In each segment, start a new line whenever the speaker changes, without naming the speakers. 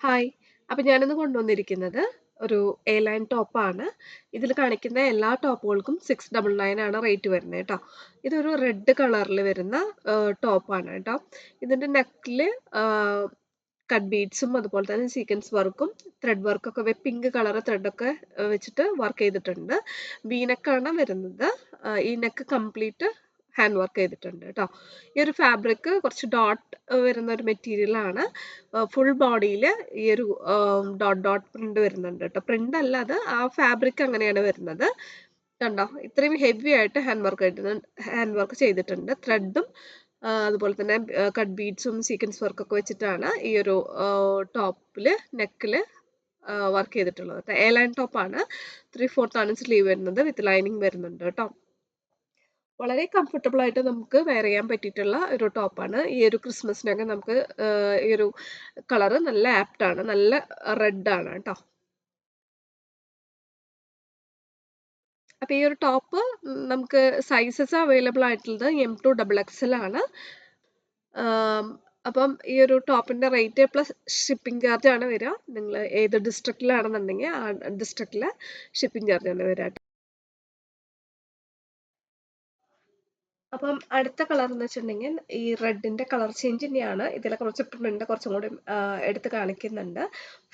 Hi. അപ്പം ഞാനിന്ന് കൊണ്ടുവന്നിരിക്കുന്നത് ഒരു എ ലൈൻ ടോപ്പാണ്. ഇതിൽ കാണിക്കുന്ന എല്ലാ ടോപ്പുകൾക്കും 699 ആണ് റേറ്റ് വരുന്നത് കേട്ടോ. ഇതൊരു റെഡ് കളറിൽ വരുന്ന ടോപ്പാണ് കേട്ടോ. ഇതിന്റെ നെക്കിൽ കട്ട് ബീഡ്സും അതുപോലെ തന്നെ സീക്വൻസ് വർക്കും ത്രെഡ് വർക്കൊക്കെ പിങ്ക് കളർ ത്രെഡൊക്കെ വെച്ചിട്ട് വർക്ക് ചെയ്തിട്ടുണ്ട്. വി നെക്കാണ് വരുന്നത്. ഈ നെക്ക് കംപ്ലീറ്റ് ഹാൻഡ് വർക്ക് ചെയ്തിട്ടുണ്ട് കേട്ടോ. ഈ ഒരു ഫാബ്രിക് കുറച്ച് ഡോട്ട് വരുന്ന ഒരു മെറ്റീരിയൽ ആണ്. ഫുൾ ബോഡിയിൽ ഈ ഒരു ഡോട്ട് ഡോട്ട് പ്രിന്റ് വരുന്നുണ്ട് കേട്ടോ. പ്രിന്റ് അല്ല അത് ആ ഫാബ്രിക് അങ്ങനെയാണ് വരുന്നത്. കണ്ടോ ഇത്രയും ഹെവി ആയിട്ട് ഹാൻഡ് വർക്ക് ഹാൻഡ് വർക്ക് ചെയ്തിട്ടുണ്ട്. ത്രെഡും അതുപോലെ തന്നെ കട്ട് ബീഡ്സും സീക്വൻസ് വർക്കൊക്കെ വെച്ചിട്ടാണ് ഈ ഒരു ടോപ്പിൽ നെക്കിൽ വർക്ക് ചെയ്തിട്ടുള്ളത്. എ ലൈൻ ടോപ്പാണ്. ത്രീ ഫോർത്ത് ആണ് സ്ലീവ് വരുന്നത് വിത്ത് ലൈനിങ് വരുന്നുണ്ട് കേട്ടോ. വളരെ കംഫർട്ടബിൾ ആയിട്ട് നമുക്ക് വെയർ ചെയ്യാൻ പറ്റിയിട്ടുള്ള ഒരു ടോപ്പാണ്. ഈ ഒരു ക്രിസ്മസിനൊക്കെ നമുക്ക് ഈ ഒരു കളർ നല്ല ആപ്റ്റ് ആണ്. നല്ല റെഡ് ആണ് കേട്ടോ. അപ്പൊ ഈ ഒരു ടോപ്പ് നമുക്ക് സൈസസ് അവൈലബിൾ ആയിട്ടുള്ളത് എം ടു ഡബിൾ എക്സൽ ആണ്. അപ്പം ഈ ഒരു ടോപ്പിന്റെ റേറ്റ് പ്ലസ് ഷിപ്പിംഗ് ചാർജ് ആണ് വരിക. നിങ്ങൾ ഏത് ഡിസ്ട്രിക്റ്റിലാണെന്നുണ്ടെങ്കിൽ ആ ഡിസ്ട്രിക്റ്റിലെ ഷിപ്പിംഗ് ചാർജ് ആണ് വരിക അപ്പം അടുത്ത കളർ എന്ന് വെച്ചിട്ടുണ്ടെങ്കിൽ ഈ റെഡിന്റെ കളർ ചേഞ്ച് തന്നെയാണ്. ഇതിലെ കുറച്ച് പ്രിന്റ് കുറച്ചും കൂടി എടുത്ത് കാണിക്കുന്നുണ്ട്.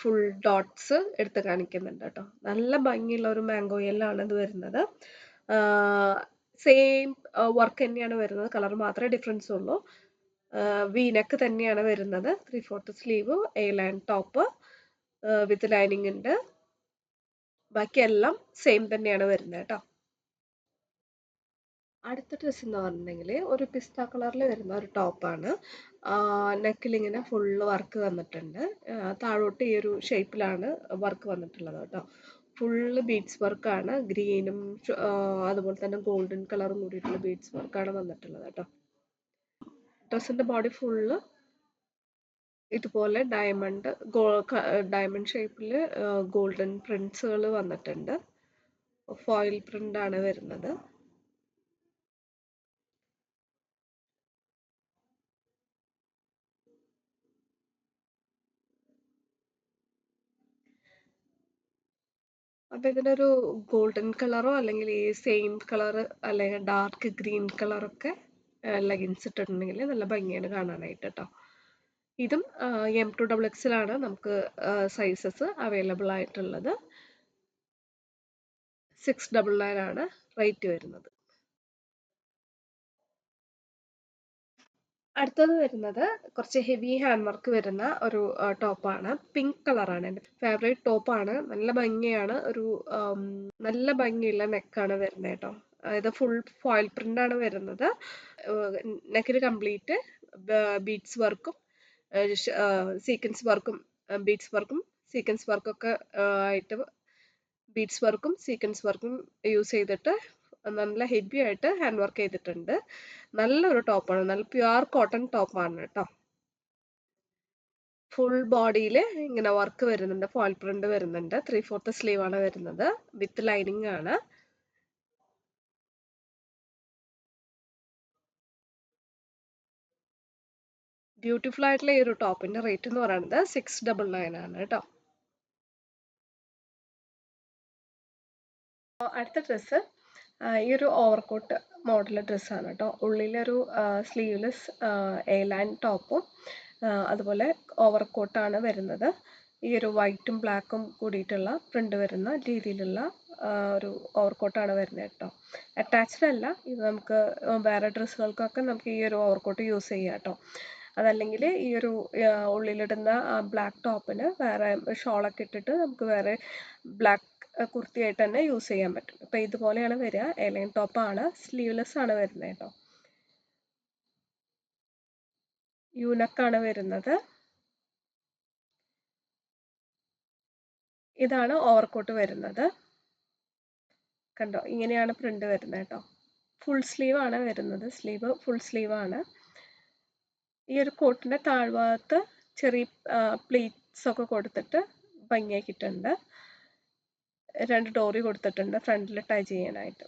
ഫുൾ ഡോട്ട്സ് എടുത്ത് കാണിക്കുന്നുണ്ട് കേട്ടോ. നല്ല ഭംഗിയുള്ള ഒരു മാംഗോ യെല്ലോ ആണ് ഇത് വരുന്നത്. സെയിം വർക്ക് തന്നെയാണ് വരുന്നത്. കളർ മാത്രമേ ഡിഫറൻസ് ഉള്ളൂ. വീനക്ക് നെക്ക് തന്നെയാണ് വരുന്നത്. Three fourth sleeve A line top with lining ഉണ്ട്. ബാക്കിയെല്ലാം സെയിം തന്നെയാണ് വരുന്നത് കേട്ടോ. അടുത്ത ഡ്രസ്സ് എന്ന് പറഞ്ഞിട്ടുണ്ടെങ്കിൽ ഒരു പിസ്ത കളറിൽ വരുന്ന ഒരു ടോപ്പാണ്. നെക്കിൽ ഇങ്ങനെ ഫുള്ള് വർക്ക് വന്നിട്ടുണ്ട്. താഴോട്ട് ഈ ഒരു ഷേപ്പിലാണ് വർക്ക് വന്നിട്ടുള്ളത് കേട്ടോ. ഫുള്ള് ബീഡ്സ് വർക്കാണ്. ഗ്രീനും അതുപോലെ തന്നെ ഗോൾഡൻ കളറും കൂടിയിട്ടുള്ള ബീഡ്സ് വർക്കാണ് വന്നിട്ടുള്ളത് കേട്ടോ. ഡ്രസ്സിന്റെ ബോഡി ഫുള്ള് ഇതുപോലെ ഡയമണ്ട് ഗോ ഡയമണ്ട് ഷേപ്പിൽ ഗോൾഡൻ പ്രിൻസുകൾ വന്നിട്ടുണ്ട്. ഫോയിൽ പ്രിന്റാണ് വരുന്നത്. അപ്പൊ ഇതിനൊരു ഗോൾഡൻ കളറോ അല്ലെങ്കിൽ ഈ സെയിം കളർ അല്ലെങ്കിൽ ഡാർക്ക് ഗ്രീൻ കളറൊക്കെ ലെഗിൻസ് ഇട്ടിട്ടുണ്ടെങ്കിൽ നല്ല ഭംഗിയാണ് കാണാനായിട്ട് കേട്ടോ. ഇതും എം ടു ഡബിൾ എക്സിലാണ് നമുക്ക് സൈസസ് അവൈലബിൾ ആയിട്ടുള്ളത്. സിക്സ് ഡബിൾ നയൻ ആണ് റേറ്റ് വരുന്നത്. അടുത്തത് വരുന്നത് കുറച്ച് ഹെവി ഹാൻഡ് വർക്ക് വരുന്ന ഒരു ടോപ്പാണ്. പിങ്ക് കളറാണ് എന്റെ ഫേവറേറ്റ് ടോപ്പാണ്. നല്ല ഭംഗിയാണ്. ഒരു നല്ല ഭംഗിയുള്ള നെക്കാണ് വരുന്നത് കേട്ടോ. അതായത് ഫുൾ ഫോയിൽ പ്രിന്റ് ആണ് വരുന്നത്. നെക്കിൽ കംപ്ലീറ്റ് ബീഡ്സ് വർക്കും സീക്വൻസ് വർക്കും ബീഡ്സ് വർക്കും സീക്വൻസ് വർക്കൊക്കെ ആയിട്ട് ബീഡ്സ് വർക്കും സീക്വൻസ് വർക്കും യൂസ് ചെയ്തിട്ട് നല്ല ഹെവി ആയിട്ട് ഹാൻഡ് വർക്ക് ചെയ്തിട്ടുണ്ട്. നല്ലൊരു ടോപ്പാണ്. നല്ല പ്യുവർ കോട്ടൺ ടോപ്പാണ് കേട്ടോ. ഫുൾ ബോഡിയിൽ ഇങ്ങനെ വർക്ക് വരുന്നുണ്ട്. ഫോൾ പ്രിന്റ് വരുന്നുണ്ട്. ത്രീ ഫോർത്ത് സ്ലീവ് ആണ് വരുന്നത്. വിത്ത് ലൈനിങ് ആണ്. ബ്യൂട്ടിഫുൾ ആയിട്ടുള്ള ഈ ഒരു ടോപ്പിന്റെ റേറ്റ് എന്ന് പറയുന്നത് സിക്സ് ഡബിൾ നയൻ ആണ് കേട്ടോ. അടുത്ത ഡ്രസ്സ് ഈ ഒരു ഓവർകോട്ട് മോഡൽ ഡ്രസ്സാണ് കേട്ടോ. ഉള്ളിലൊരു സ്ലീവ്ലെസ് എ ലൈൻ ടോപ്പും അതുപോലെ ഓവർകോട്ടാണ് വരുന്നത്. ഈ ഒരു വൈറ്റും ബ്ലാക്കും കൂടിയിട്ടുള്ള പ്രിന്റ് വരുന്ന രീതിയിലുള്ള ഒരു ഓവർകോട്ടാണ് വരുന്നത് കേട്ടോ. അറ്റാച്ച്ഡ് അല്ല. ഇത് നമുക്ക് വേറെ ഡ്രസ്സുകൾക്കൊക്കെ നമുക്ക് ഈ ഒരു ഓവർകോട്ട് യൂസ് ചെയ്യാം കേട്ടോ. അതല്ലെങ്കിൽ ഈ ഒരു ഉള്ളിലിടുന്ന ബ്ലാക്ക് ടോപ്പിന് വേറെ ഷോളൊക്കെ ഇട്ടിട്ട് നമുക്ക് വേറെ ബ്ലാക്ക് കുർത്തിയായിട്ട് തന്നെ യൂസ് ചെയ്യാൻ പറ്റും. അപ്പം ഇതുപോലെയാണ് വരിക. എലൈൻ ടോപ്പാണ്. സ്ലീവ്ലെസ് ആണ് വരുന്നത് കേട്ടോ. യൂനക്കാണ് വരുന്നത്. ഇതാണ് ഓവർകോട്ട് വരുന്നത്. കണ്ടോ ഇങ്ങനെയാണ് പ്രിന്റ് വരുന്നത് കേട്ടോ. ഫുൾ സ്ലീവ് ആണ് വരുന്നത്. സ്ലീവ് ഫുൾ സ്ലീവ് ആണ്. ഈ ഒരു കോട്ടിന്റെ താഴ്ഭാഗത്ത് ചെറിയ പ്ലേറ്റ്സ് ഒക്കെ കൊടുത്തിട്ട് ഭംഗിയാക്കിയിട്ടുണ്ട്. രണ്ട് ഡോറി കൊടുത്തിട്ടുണ്ട് ഫ്രണ്ടിൽ ടൈ ചെയ്യാനായിട്ട്.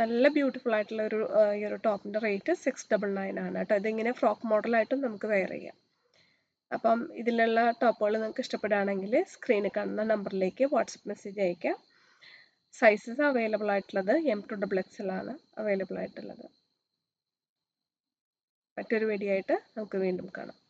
നല്ല ബ്യൂട്ടിഫുൾ ആയിട്ടുള്ള ഒരു ഈ ഒരു ടോപ്പിന്റെ റേറ്റ് സിക്സ് ഡബിൾ നയൻ ആണ് കേട്ടോ. ഇതിങ്ങനെ ഫ്രോക്ക് മോഡലായിട്ടും നമുക്ക് വെയർ ചെയ്യാം. അപ്പം ഇതിലുള്ള ടോപ്പുകൾ നിങ്ങൾക്ക് ഇഷ്ടപ്പെടുകയാണെങ്കിൽ സ്ക്രീനിൽ കാണുന്ന നമ്പറിലേക്ക് വാട്സപ്പ് മെസ്സേജ് അയക്കാം സൈസസ് അവൈലബിൾ ആയിട്ടുള്ളത് എം ടു ഡബിൾ എക്സ് ആണ് അവൈലബിൾ ആയിട്ടുള്ളത് മറ്റൊരു വീഡിയോ ആയിട്ട് നമുക്ക് വീണ്ടും കാണാം.